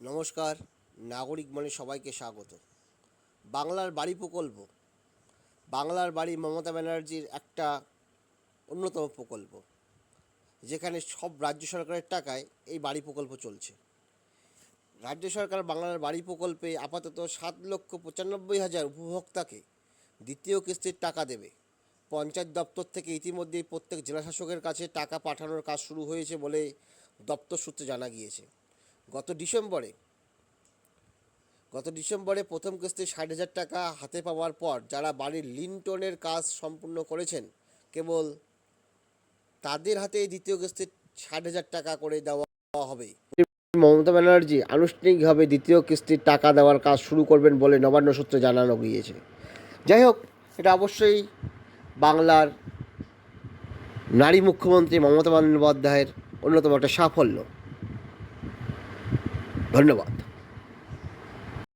নমস্কার, নাগরিক মানে সবাইকে স্বাগত। বাংলার বাড়ি প্রকল্প। বাংলার বাড়ি মমতা ব্যানার্জির একটা অন্যতম প্রকল্প, যেখানে সব রাজ্য সরকারের টাকায় এই বাড়ি প্রকল্প চলছে। রাজ্য সরকার বাংলার বাড়ি প্রকল্পে আপাতত সাত লক্ষ পঁচানব্বই হাজার উপভোক্তাকে দ্বিতীয় কিস্তির টাকা দেবে। পঞ্চায়েত দপ্তর থেকে ইতিমধ্যেই প্রত্যেক জেলাশাসকের কাছে টাকা পাঠানোর কাজ শুরু হয়েছে বলে দপ্তর সূত্রে জানা গিয়েছে। গত ডিসেম্বরে গত ডিসেম্বরে প্রথম কিস্তি ষাট হাজার টাকা হাতে পাওয়ার পর যারা বাড়ির লিন্টনের কাজ সম্পূর্ণ করেছেন, কেবল তাদের হাতে দ্বিতীয় কিস্তি ষাট হাজার টাকা করে দেওয়া হবে। মমতা ব্যানার্জি আনুষ্ঠানিকভাবে দ্বিতীয় কিস্তির টাকা দেওয়ার কাজ শুরু করবেন বলে নবান্ন সূত্রে জানানো গিয়েছে। যাই হোক, এটা অবশ্যই বাংলার নারী মুখ্যমন্ত্রী মমতা বন্দ্যোপাধ্যায়ের অন্যতম একটা সাফল্য। ধন্যবাদ।